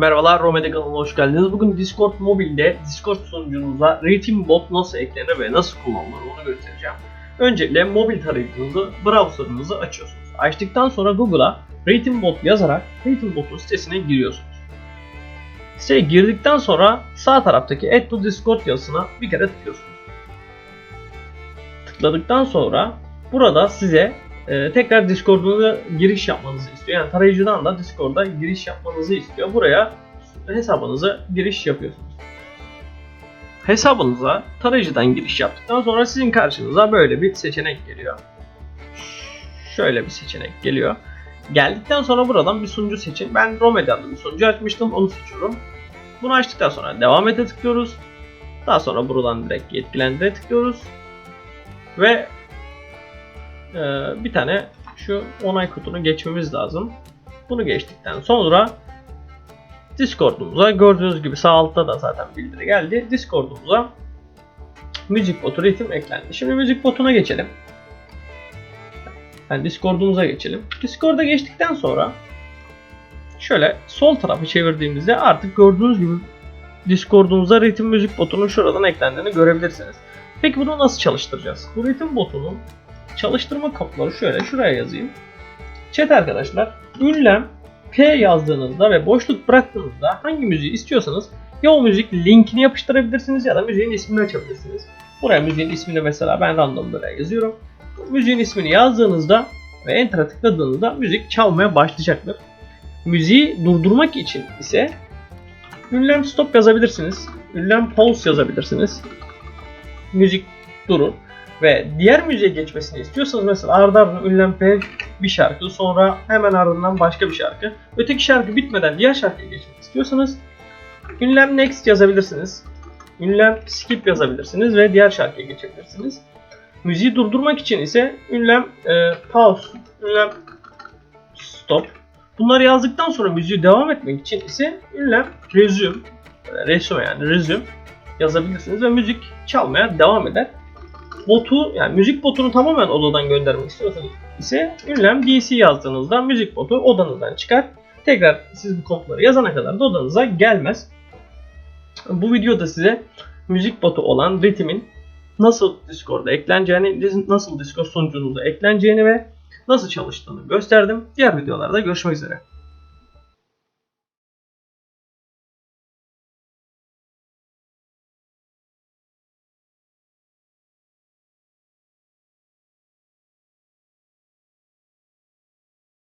Merhabalar Romede kanalına hoş geldiniz. Bugün Discord mobilde Discord sunucunuza Rating Bot nasıl eklenir ve nasıl kullanılır onu göstereceğim. Öncelikle mobil tarayıcınızı, browserınızı açıyorsunuz. Açtıktan sonra Google'a Rating Bot yazarak Rating Bot'un sitesine giriyorsunuz. Siteye girdikten sonra sağ taraftaki Add to Discord yazısına bir kere tıklıyorsunuz. Tıkladıktan sonra burada size e, tekrar Discord'unuza giriş yapmanızı istiyor. Yani tarayıcıdan da Discord'a giriş yapmanızı istiyor. Buraya hesabınıza giriş yapıyorsunuz. Hesabınıza tarayıcıdan giriş yaptıktan sonra sizin karşınıza böyle bir seçenek geliyor. Şöyle bir seçenek geliyor. Geldikten sonra buradan bir sunucu seçin. Ben Romedi adlı bir sunucu açmıştım. Onu seçiyorum. Bunu açtıktan sonra devam ete tıklıyoruz. Daha sonra buradan direkt yetkilendire tıklıyoruz. Ve bir tane şu onay kutunu geçmemiz lazım. Bunu geçtikten sonra Discord'umuza gördüğünüz gibi sağ altta da zaten bildiri geldi. Discord'umuza müzik botu ritim eklendi. Şimdi müzik botuna geçelim. Yani Discord'umuza geçelim. Discord'a geçtikten sonra şöyle sol tarafı çevirdiğimizde artık gördüğünüz gibi Discord'umuza ritim müzik botunun şuradan eklendiğini görebilirsiniz. Peki bunu nasıl çalıştıracağız? Bu ritim botunun çalıştırma kapıları şöyle şuraya yazayım. Chat arkadaşlar ünlem P yazdığınızda ve boşluk bıraktığınızda hangi müziği istiyorsanız ya o müzik linkini yapıştırabilirsiniz ya da müziğin ismini açabilirsiniz. Buraya müziğin ismini mesela ben random buraya yazıyorum. Müziğin ismini yazdığınızda ve enter'a tıkladığınızda müzik çalmaya başlayacaktır. Müziği durdurmak için ise ünlem stop yazabilirsiniz. Ünlem pause yazabilirsiniz. Müzik durur ve diğer müziğe geçmesini istiyorsanız mesela ardı ardına ünlem P bir şarkı sonra hemen ardından başka bir şarkı. Öteki şarkı bitmeden diğer şarkıya geçmek istiyorsanız ünlem next yazabilirsiniz. Ünlem skip yazabilirsiniz ve diğer şarkıya geçebilirsiniz. Müziği durdurmak için ise ünlem e, pause, ünlem stop. Bunları yazdıktan sonra müziği devam etmek için ise ünlem resume, resume yani resume yazabilirsiniz ve müzik çalmaya devam eder botu yani müzik botunu tamamen odadan göndermek istiyorsanız ise ünlem DC yazdığınızda müzik botu odanızdan çıkar. Tekrar siz bu kodları yazana kadar da odanıza gelmez. Bu videoda size müzik botu olan ritmin nasıl Discord'a ekleneceğini, nasıl Discord sunucunuza ekleneceğini ve nasıl çalıştığını gösterdim. Diğer videolarda görüşmek üzere.